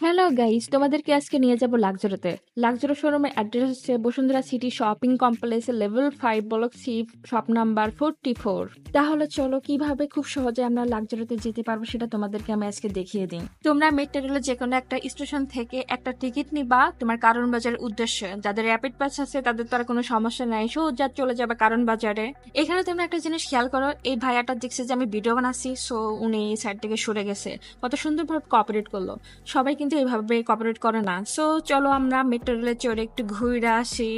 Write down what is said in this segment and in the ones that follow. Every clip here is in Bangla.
হ্যালো গাইস তোমাদেরকে আজকে নিয়ে যাব লাক্সারিতে লাক্সারি শোরুমের অ্যাড্রেস হচ্ছে Bashundhara city shopping complex level five block C shop number forty four তাহলে চলো, কীভাবে খুব সহজে আমরা লাক্সারিতে যেতে পারব সেটা তোমাদেরকে আমি আজকে দেখিয়ে দিই। তোমরা মেট্রো রেলের যে কোনো একটা স্টেশন থেকে একটা টিকিট নিবা তোমার কারণ বাজারের উদ্দেশ্যে। যাদের র্যাপিড পাস আছে, তাদের তো আর কোনো সমস্যা নাই। সোজা চলে যাবে কারণ বাজারে। এখানে তোমরা একটা জিনিস খেয়াল করো, এই ভাইয়াটা দেখছে যে আমি ভিডিও বানাচ্ছি সো উনি এই সাইড থেকে সরে গেছে। কত সুন্দরভাবে কোঅপারেট করল। সবাই কিন্তু এইভাবে কপারেট করে না। সো চলো আমরা মেট্রো রেলে চড়ে একটু ঘুরে আসি।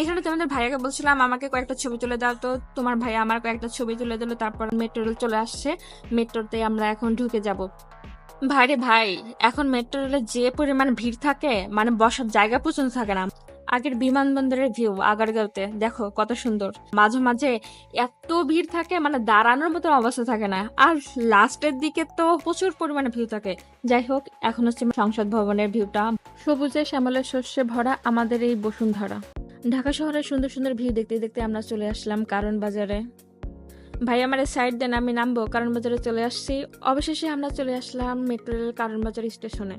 এখানে তোমাদের ভাইয়াকে বলছিলাম, আমাকে কয়েকটা ছবি তুলে দাও তো। তোমার ভাই আমার কয়েকটা ছবি তুলে দিল, তারপর মেট্রো রেল চলে আসছে। মেট্রোতে আমরা এখন ঢুকে যাব। ভাইরে ভাই, এখন মেট্রো রেলে যে পরিমাণ ভিড় থাকে মানে বসার জায়গা পছন্দ থাকে না। আগের বিমানবন্দরের ভিউ আগারগাঁওতে। দেখো, কত সুন্দর। মাঝে মাঝে এত ভিড় থাকে মানে দাঁড়ানোর মতো অবস্থা থাকে না। আর লাস্টের দিকে তো প্রচুর পরিমাণে ভিউ থাকে। যাই হোক, এখন হচ্ছে সংসদ ভবনের ভিউটা সবুজে শ্যামলের শস্যে ভরা আমাদের এই বসুন্ধরা। ঢাকা শহরের সুন্দর সুন্দর ভিউ দেখতে দেখতে আমরা চলে আসলাম কারণ বাজারে। ভাই, আমার সাইড দেন আমি নামবো, কারণ বাজারে চলে আসছি। অবশেষে আমরা চলে আসলাম মেট্রো রেল কারণ বাজার স্টেশনে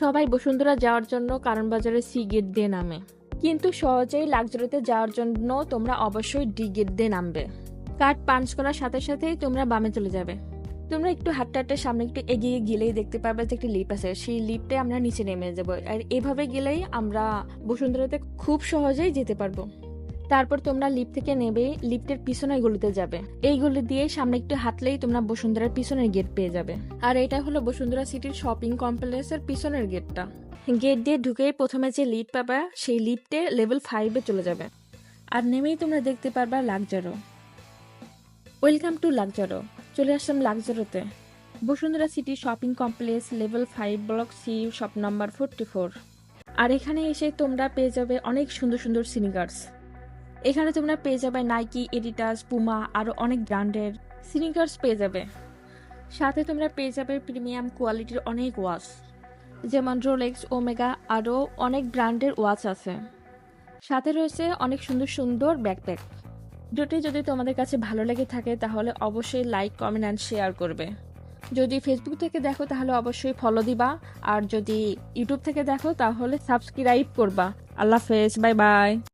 সবাই বসুন্ধরা যাওয়ার জন্য কারণ বাজারে সি গেট দিয়ে নামে। কিন্তু সহজেই লাক্সারিতে যাওয়ার জন্য তোমরা অবশ্যই ডি গেট দিয়ে নামবে। কার্ড পাঞ্চ করার সাথে সাথেই তোমরা বামে চলে যাবে। তোমরা একটু হাঁটতে সামনে একটু এগিয়ে গেলেই দেখতে পাবে যে একটি লিপ আছে। সেই লিপটে আমরা নিচে নেমে যাব। আর এভাবে গেলেই আমরা বসুন্ধরাতে খুব সহজেই যেতে পারব। তারপর তোমরা লিফট থেকে নেবে লিফটের পিছনের গলিতে যাবে। এই গলি দিয়ে সামনে একটু হাঁটলেই তোমরা বসুন্ধরার পিছনের গেট পেয়ে যাবে। আর এটা হলো বসুন্ধরা সিটির শপিং কমপ্লেক্সের পিছনের গেটটা গেট দিয়ে ঢুকেই প্রথমে যে লিফট পাবা, সেই লিফটে লেভেল ফাইভে চলে যাবে। আর নেমেই তোমরা দেখতে পারবা লাকজারো। ওয়েলকাম টু লাকজারো। চলে আসলাম লাকজারোতে। Bashundhara city shopping complex level five block C shop number forty four আর এখানে এসে তোমরা পেয়ে যাবে অনেক সুন্দর সুন্দর সিনিকার্স এখানে তোমরা পেয়ে যাবে নাইকি এডিটাস পুমা আরও অনেক ব্র্যান্ডের সিনিকার্স পেয়ে যাবে। সাথে তোমরা পেয়ে যাবে প্রিমিয়াম কোয়ালিটির অনেক ওয়াচ যেমন রোলেক্স ওমেগা আরও অনেক ব্র্যান্ডের ওয়াচ আছে। সাথে রয়েছে অনেক সুন্দর সুন্দর ব্যাকপ্যাক ভিডিওটি যদি তোমাদের কাছে ভালো লেগে থাকে, তাহলে অবশ্যই লাইক কমেন্ট অ্যান্ড শেয়ার করবে। যদি ফেসবুক থেকে দেখো, তাহলে অবশ্যই ফলো দিবা। আর যদি ইউটিউব থেকে দেখো, তাহলে সাবস্ক্রাইব করবা। আল্লাহ হাফেজ বাই বাই